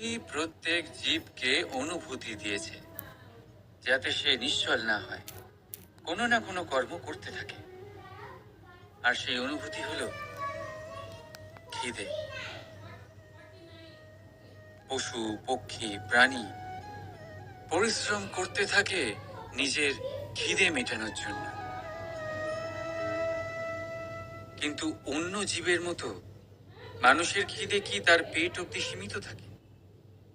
প্রত্যেক জীবকে অনুভূতি দিয়েছে, যাতে সে নিশ্চল না হয়, কোনো না কোনো কর্ম করতে থাকে। আর সেই অনুভূতি হলো খিদে। পশু, পক্ষী, প্রাণী পরিশ্রম করতে থাকে নিজের খিদে মেটানোর জন্য। কিন্তু অন্য জীবের মতো মানুষের খিদে কি তার পেট অব্দি সীমিত থাকে?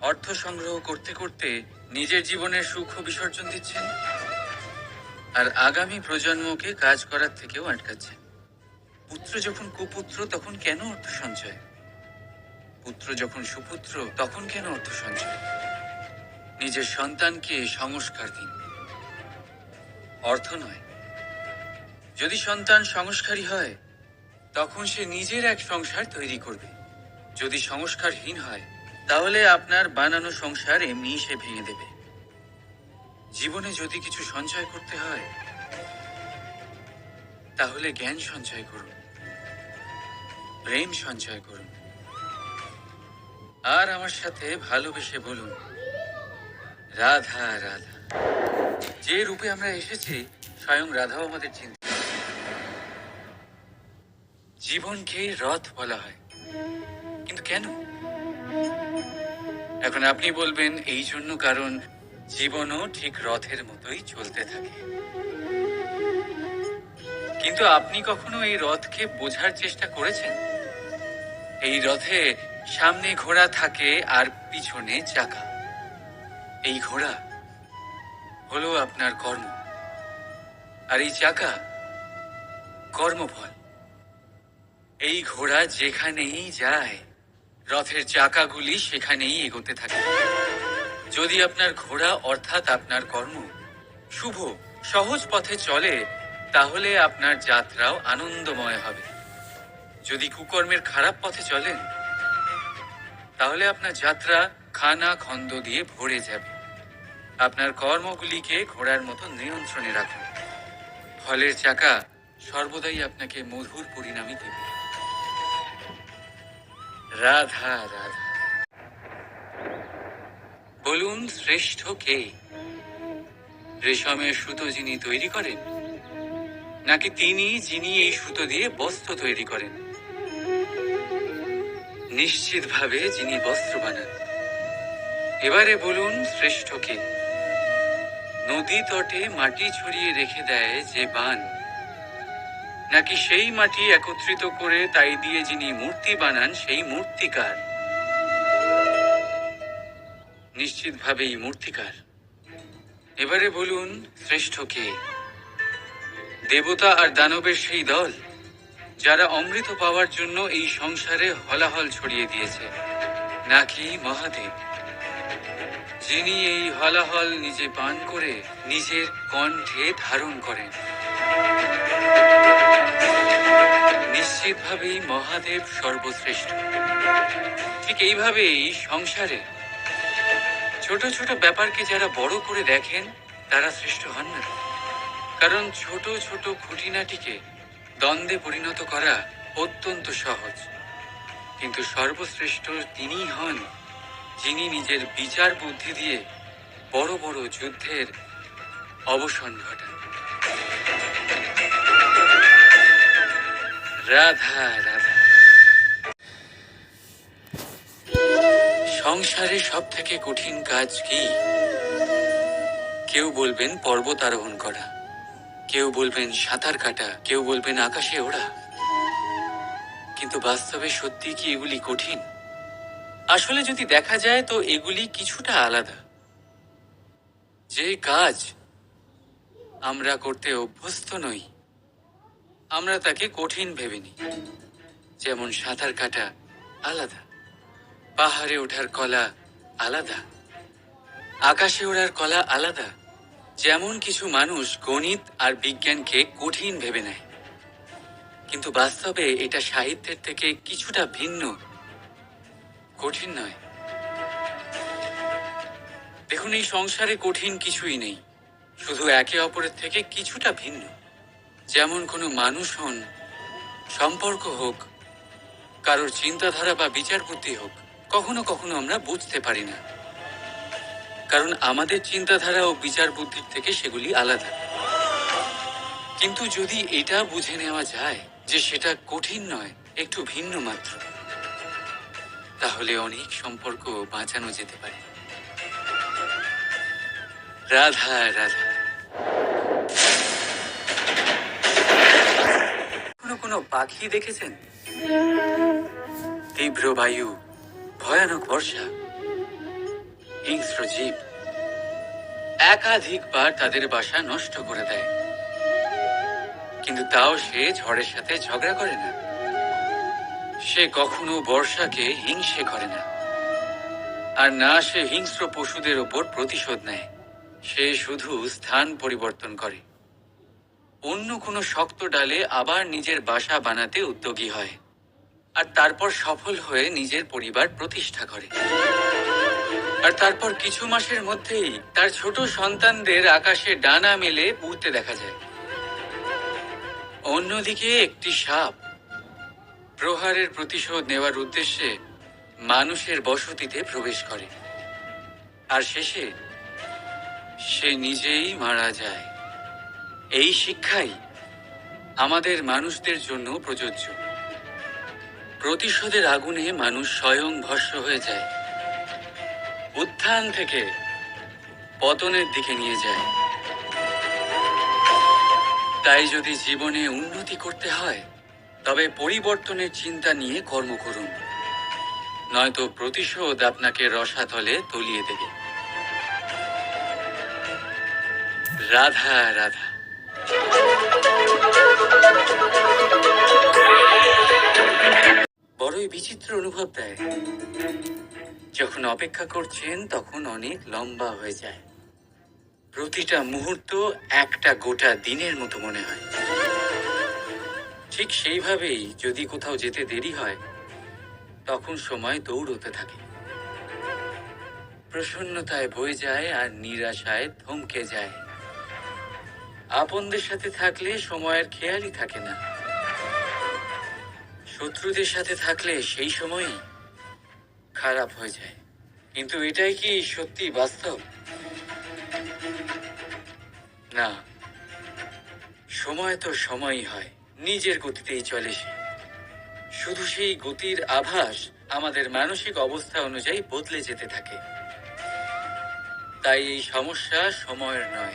অর্থ সংগ্রহ করতে করতে নিজের জীবনের সুখ বিসর্জন দিচ্ছেন আর আগামী প্রজন্মকে কাজ করার থেকেও আটকাচ্ছেন। পুত্র যখন কুপুত্র, তখন কেন অর্থ সঞ্চয়? পুত্র যখন সুপুত্র, তখন কেন অর্থ সঞ্চয়? নিজের সন্তানকে সংস্কার দিন। অর্থ নয়। যদি সন্তান সংস্কারী হয়, তখন সে নিজের এক সংসার তৈরি করবে। যদি সংস্কারহীন হয় তাহলে আপনার বানানো সংসার এমনি সে ভেঙে দেবে। জীবনে যদি কিছু সঞ্চয় করতে হয়, তাহলে জ্ঞান সঞ্চয় করুন, প্রেম সঞ্চয় করুন, আর আমার সাথে ভালোবেসে বলুন, রাধা রাধা। যে রূপে আমরা এসেছি, স্বয়ং রাধাও আমাদের চিন্তা। জীবনকে রথ বলা হয়। কিন্তু কেন? এখন আপনি বলবেন এই জন্য কারণ জীবনও ঠিক রথের মতোই চলতে থাকে। কিন্তু আপনি কখনো এই রথকে বোঝার চেষ্টা করেছেন? এই রথে সামনে ঘোড়া থাকে আর পিছনে চাকা। এই ঘোড়া হলো আপনার কর্ম। আর এই চাকা কর্মফল। এই ঘোড়া যেখানেই যায় রথের চাকাগুলি সেখানেই এগোতে থাকে। যদি আপনার ঘোড়া অর্থাৎ আপনার কর্ম শুভ, সহজ পথে চলে, তাহলে আপনার যাত্রাও আনন্দময় হবে। যদি কুকর্মের খারাপ পথে চলেন, তাহলে আপনার যাত্রা খানা খন্দ দিয়ে ভরে যাবে। আপনার কর্মগুলিকে ঘোড়ার মতো নিয়ন্ত্রণে রাখুন। ফলের চাকা সর্বদাই আপনাকে মধুর পরিণামই দেবে। রাধা রাধা। বলুন, শ্রেষ্ঠ কে? রেশমের সুতো যিনি তৈরি করেন, নাকি তিনি যিনি এই সুতো দিয়ে বস্ত্র তৈরি করেন? নিশ্চিতভাবে যিনি বস্ত্র বানান। এবারে বলুন, শ্রেষ্ঠ কে? নদী তটে মাটি ছড়িয়ে রেখে দেয় যে বান। নাকি সেই মাটি একত্রিত করে তাই দিয়ে যিনি মূর্তি বানান, সেই মূর্তিকার? নিশ্চিতভাবেই মূর্তিকার। এবারে বলুন, শ্রেষ্ঠ কে? দেবতা আর দানবের সেই দল, যারা অমৃত পাওয়ার জন্য এই সংসারে হলাহল ছড়িয়ে দিয়েছে, নাকি মহাদেব? যিনি এই হলাহল নিজে পান করে, নিজের কণ্ঠে ধারণ করেন। নিশ্চিতভাবেই মহাদেব সর্বশ্রেষ্ঠ। ঠিক এইভাবেই সংসারে ছোট ছোট ব্যাপারকে যারা বড় করে দেখেন, তারা শ্রেষ্ঠ হন না। কারণ ছোট ছোট খুঁটিনাটিকে দ্বন্দ্বে পরিণত করা অত্যন্ত সহজ। কিন্তু সর্বশ্রেষ্ঠ তিনিই হন, যিনি নিজের বিচার বুদ্ধি দিয়ে বড় বড় যুদ্ধের অবসান ঘটান। রাধা রাধা। সংসারে সব থেকে কঠিন কাজ কি? কেউ বলবেন পর্বত আরোহণ করা, কেউ বলবেন সাঁতার কাটা, কেউ বলবেন আকাশে ওড়া। কিন্তু বাস্তবে সত্যি কি এগুলি কঠিন? আসলে যদি দেখা যায় তো এগুলি কিছুটা আলাদা। যে কাজ আমরা করতে অভ্যস্ত নই আমরা তাকে কঠিন ভেবে নিই। যেমন সাঁতার কাটা আলাদা, পাহাড়ে ওঠার কলা আলাদা, আকাশে ওড়ার কলা আলাদা, যেমন কিছু মানুষ গণিত আর বিজ্ঞানকে কঠিন ভেবে নেয়। কিন্তু বাস্তবে এটা সাহিত্যের থেকে কিছুটা ভিন্ন, কঠিন নয়। দেখুন, এই সংসারে কঠিন কিছুই নেই, শুধু একে অপরের থেকে কিছুটা ভিন্ন। যেমন কোনো মানুষ হন, সম্পর্ক হোক, কারোর চিন্তাধারা বা বিচার বুদ্ধি হোক, কখনো কখনো আমরা বুঝতে পারি না। কারণ আমাদের চিন্তাধারা ও বিচার বুদ্ধির থেকে সেগুলি আলাদা। কিন্তু যদি এটা বুঝে নেওয়া যায় যে সেটা কঠিন নয়, একটু ভিন্ন মাত্র, তাহলে অনেক সম্পর্ক বাঁচানো যেতে পারে। রাধা রাধা। কোনো পাখি দেখেছেন? তীব্র বায়ু, ভয়ানক বর্ষা, হিংস্র জীব, একাধিকবার তাদের বাসা নষ্ট করে দেয়। কিন্তু তাও সে ঝড়ের সাথে ঝগড়া করে না। সে কখনো বর্ষাকে হিংসে করে না। আর না সে হিংস্র পশুদের ওপর প্রতিশোধ নেয়। সে শুধু স্থান পরিবর্তন করে। অন্য কোনো শক্ত ডালে আবার নিজের বাসা বানাতে উদ্যোগী হয় আর তারপর সফল হয়ে নিজের পরিবার প্রতিষ্ঠা করে। আর তারপর কিছু মাসের মধ্যেই তার ছোট সন্তানদের আকাশে ডানা মেলে উড়তে দেখা যায়। অন্যদিকে একটি সাপ প্রহারের প্রতিশোধ নেওয়ার উদ্দেশ্যে মানুষের বসতিতে প্রবেশ করে। আর শেষে সে নিজেই মারা যায়। এই শিক্ষাই আমাদের মানুষদের জন্য প্রযোজ্য। প্রতিশোধের আগুনে মানুষ স্বয়ং ভস্য হয়ে যায়। উত্থান থেকে পতনের দিকে নিয়ে যায়। তাই যদি জীবনে উন্নতি করতে হয়, তবে পরিবর্তনের চিন্তা নিয়ে কর্ম করুন। নয়তো প্রতিশোধ আপনাকে রসাতলে তলিয়ে দেবে। রাধা রাধা। বড়ই বিচিত্র অনুভব দেয়। যখন অপেক্ষা করছেন, তখন অনেক লম্বা হয়ে যায়। প্রতিটা মুহূর্ত একটা গোটা দিনের মতো মনে হয়। ঠিক সেইভাবেই যদি কোথাও যেতে দেরি হয়, তখন সময় দৌড়তে থাকে। প্রসন্নতায় বয়ে যায় আর নিরাশায় থমকে যায়। আপনদের সাথে থাকলে সময়ের খেয়ালই থাকে না। শত্রুদের সাথে থাকলে সেই সময়ই খারাপ হয়ে যায়। কিন্তু এটাই কি সত্যি বাস্তব? না। সময় তো সময়ই হয়, নিজের গতিতেই চলে সে। শুধু সেই গতির আভাস আমাদের মানসিক অবস্থা অনুযায়ী বদলে যেতে থাকে। তাই এই সমস্যা সময়ের নয়।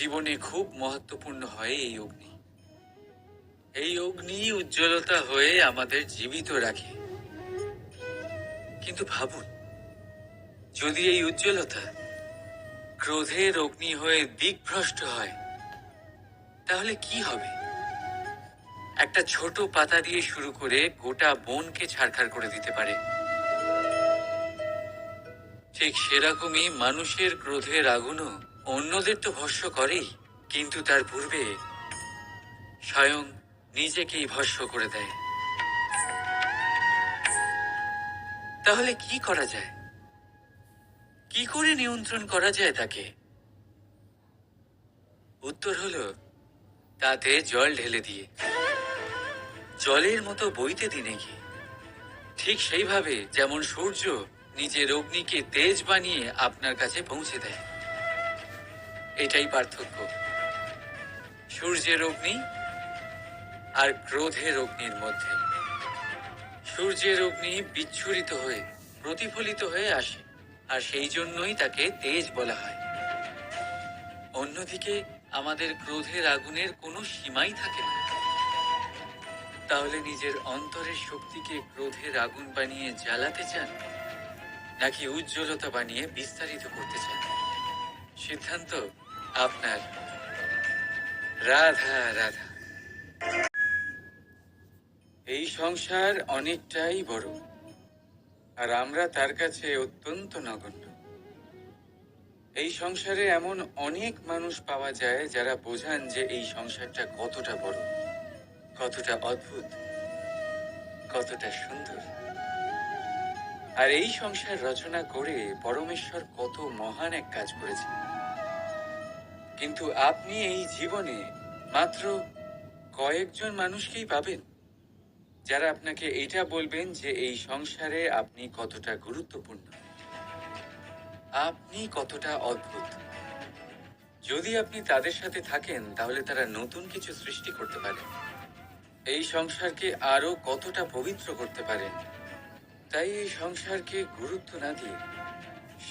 জীবনে খুব মহত্বপূর্ণ হয় এই অগ্নি। এই অগ্নি উজ্জ্বলতা হয়ে আমাদের জীবিত রাখে। কিন্তু ভাবুন, যদি এই উজ্জ্বলতা ক্রোধের অগ্নি হয়ে দিকভ্রষ্ট হয়, তাহলে কি হবে? একটা ছোট পাতা দিয়ে শুরু করে গোটা বনকে ছাড়খাড় করে দিতে পারে। ঠিক সেরকমই মানুষের ক্রোধের আগুনও অন্যদের তো ভস্য করেই, কিন্তু তার পূর্বে স্বয়ং নিজেকেই ভস্য করে দেয়। তাহলে কি করা যায়? কি করে নিয়ন্ত্রণ করা যায় তাকে? উত্তর হলো, তাতে জল ঢেলে দিয়ে। জলের মতো বইতে দিনে কি ঠিক সেইভাবে যেমন সূর্য নিজের অগ্নিকে তেজ বানিয়ে আপনার কাছে পৌঁছে দেয়। এটাই পার্থক্য। সূর্যের অগ্নি আর ক্রোধের অগ্নির মধ্যে। সূর্যের অগ্নি বিচ্ছুরিত হয়ে, প্রতিফলিত হয়ে আসে, আর সেই জন্যই তাকে তেজ বলা হয়। অন্যদিকে, আমাদের ক্রোধের আগুনের কোনো সীমাই থাকে না। তাহলে নিজের অন্তরের শক্তিকে ক্রোধের আগুন বানিয়ে জ্বালাতে চান, নাকি উজ্জ্বলতা বানিয়ে বিস্তারিত করতে চান? সিদ্ধান্ত আপনার। রাধা রাধা। এই সংসার অনেকটাই বড়, আর আমরা তার কাছে অত্যন্ত নগণ্য। এই সংসারে এমন অনেক মানুষ পাওয়া যায় যারা বোঝান যে এই সংসারটা কতটা বড়, কতটা অদ্ভুত, কতটা সুন্দর। আর এই সংসার রচনা করে পরমেশ্বর কত মহান এক কাজ করেছেন। কিন্তু আপনি এই জীবনে মাত্র কয়েকজন মানুষকেই পাবেন। যারা আপনাকে এটা বলবেন যে এই সংসারে আপনি কতটা গুরুত্বপূর্ণ। আপনি কতটা অদ্ভুত। যদি আপনি তাদের সাথে থাকেন, তাহলে তারা নতুন কিছু সৃষ্টি করতে পারে। এই সংসারকে আরও কতটা পবিত্র করতে পারেন। তাই এই সংসারকে গুরুত্ব না দিয়ে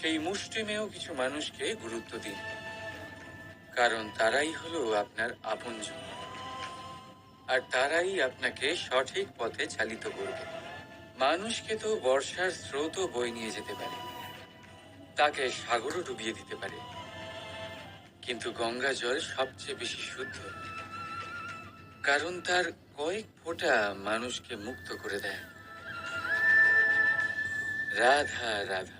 সেই মুষ্টিমেয় কিছু মানুষকে গুরুত্ব দিন। কারণ তারাই হলো আপনার আপনজন। আর তারাই আপনাকে সঠিক পথে চালিত করবে। মানুষকে তো বর্ষার স্রোতও বই নিয়ে যেতে পারে। তাকে সাগরও ডুবিয়ে দিতে পারে। কিন্তু গঙ্গা জল সবচেয়ে বেশি শুদ্ধ। কারণ তার কয়েক ফোঁটা মানুষকে মুক্ত করে দেয়। রাধা রাধা।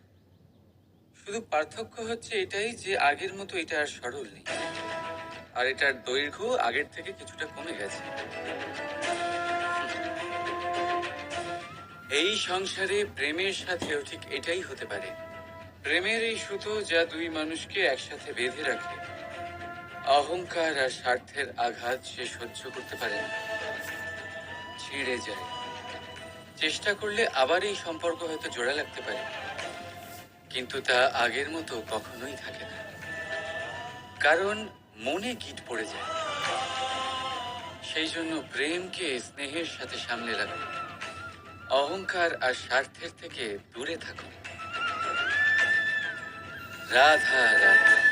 শুধু পার্থক্য হচ্ছে এটাই যে আগের মতো এটা আর সরল নেই। আর এটার দৈর্ঘ্য আগের থেকে কিছুটা কমে গেছে। এই সংসারে প্রেমের সাথেও ঠিক এটাই হতে পারে। প্রেমের এই সুতো যা দুই মানুষকে একসাথে বেঁধে রাখে, অহংকার আর স্বার্থের আঘাত সে সহ্য করতে পারে না। ছিঁড়ে যায়। চেষ্টা করলে আবার এই সম্পর্ক হয়তো জোড়া লাগতে পারে। কিন্তু তা আগের মতো কখনোই থাকে না। কারণ মনে গিট পড়ে যায়। সেই জন্য প্রেমকে স্নেহের সাথে সামনে রাখুন। অহংকার আর স্বার্থের থেকে দূরে থাকুন। রাধা রাধা।